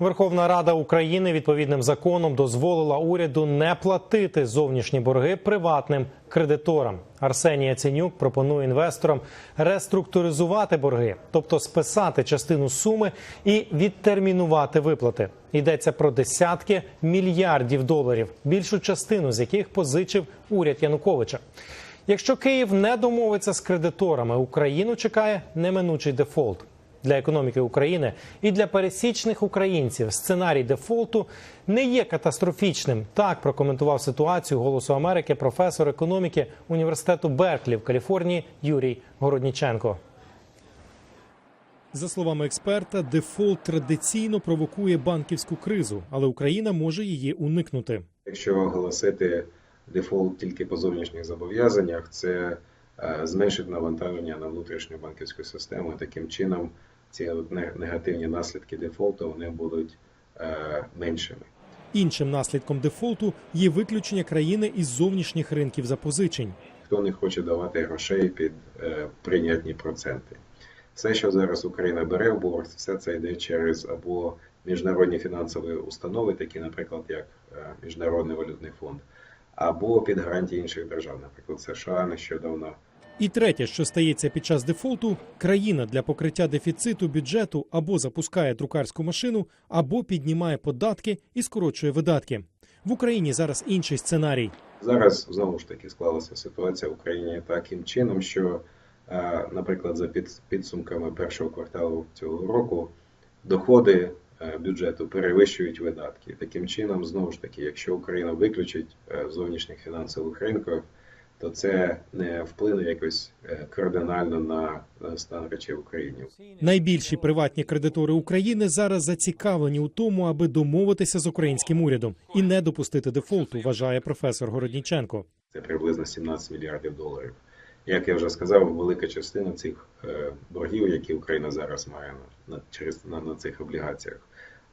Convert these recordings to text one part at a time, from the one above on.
Верховна Рада України відповідним законом дозволила уряду не платити зовнішні борги приватним кредиторам. Арсеній Яценюк пропонує інвесторам реструктуризувати борги, тобто списати частину суми і відтермінувати виплати. Йдеться про десятки мільярдів доларів, більшу частину з яких позичив уряд Януковича. Якщо Київ не домовиться з кредиторами, Україну чекає неминучий дефолт. Для економіки України і для пересічних українців сценарій дефолту не є катастрофічним. Так прокоментував ситуацію Голосу Америки професор економіки університету Берклі в Каліфорнії Юрій Городніченко. За словами експерта, дефолт традиційно провокує банківську кризу, але Україна може її уникнути. Якщо оголосити дефолт тільки по зовнішніх зобов'язаннях, це зменшить навантаження на внутрішню банківську систему. Таким чином, ці негативні наслідки дефолту вони будуть е, меншими. Іншим наслідком дефолту є виключення країни із зовнішніх ринків запозичень. Хто не хоче давати грошей під е, прийнятні проценти. Все, що зараз Україна бере в борг, все це йде через або міжнародні фінансові установи, такі, наприклад, як е, Міжнародний валютний фонд, або під гарантії інших держав, наприклад, США нещодавно І третє, що стається під час дефолту, країна для покриття дефіциту бюджету або запускає друкарську машину, або піднімає податки і скорочує видатки. В Україні зараз інший сценарій. Зараз знову ж таки склалася ситуація в Україні таким чином, що, е, наприклад, за підсумками першого кварталу цього року доходи е, бюджету перевищують видатки. Таким чином, знову ж таки, якщо Україна виключить е, зовнішніх фінансових ринків, то це не вплине якось е, кардинально на на стан речей в Україні. Найбільші приватні кредитори України зараз зацікавлені у тому, аби домовитися з українським урядом і не допустити дефолту, вважає професор Городніченко. Це приблизно 17 мільярдів доларів. Як я вже сказав, велика частина цих е, боргів, які Україна зараз має на, через, на, на цих облігаціях,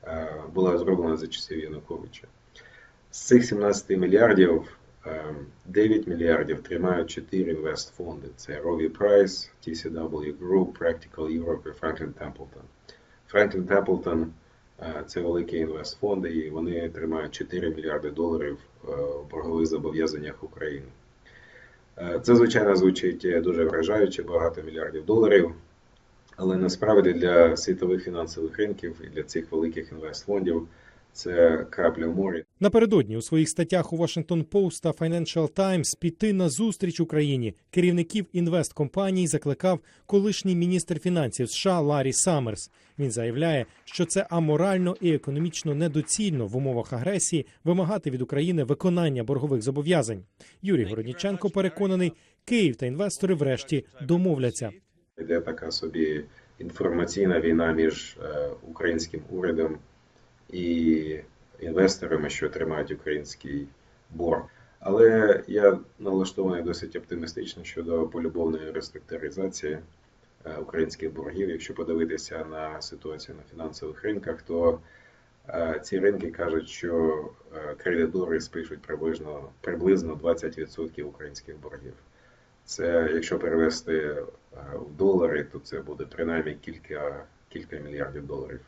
е, була зроблена за часів Януковича. З цих 17 мільярдів е, 9 мільярдів тримають 4 інвестфонди. Це Rovі Price, TCW Group, Practical Europe і Franklin Templeton. Franklin Templeton це великі інвестфонди, і вони тримають 4 мільярди доларів е, в боргових зобов'язаннях України. Е, Це, звичайно, звучить е, дуже вражаюче, багато мільярдів доларів. Але насправді для світових фінансових ринків і для цих великих інвестфондів це крапля в морі. Напередодні у своїх статтях у Washington Post та Financial Times піти на зустріч Україні керівників інвесткомпаній закликав колишній міністр фінансів США Ларі Саммерс. Він заявляє, що це аморально і економічно недоцільно в умовах агресії вимагати від України виконання боргових зобов'язань. Юрій Городніченко переконаний, Київ та інвестори врешті домовляться. Йде така собі інформаційна війна між е, українським урядом і інвесторами, що тримають український борг. Але я налаштований досить оптимістично щодо полюбовної реструктуризації е, українських боргів. Якщо подивитися на ситуацію на фінансових ринках, то е, ці ринки кажуть, що е, кредитори спишуть приблизно приблизно 20% українських боргів. Це якщо перевести в долари, то це буде принаймні кілька, кілька мільярдів доларів.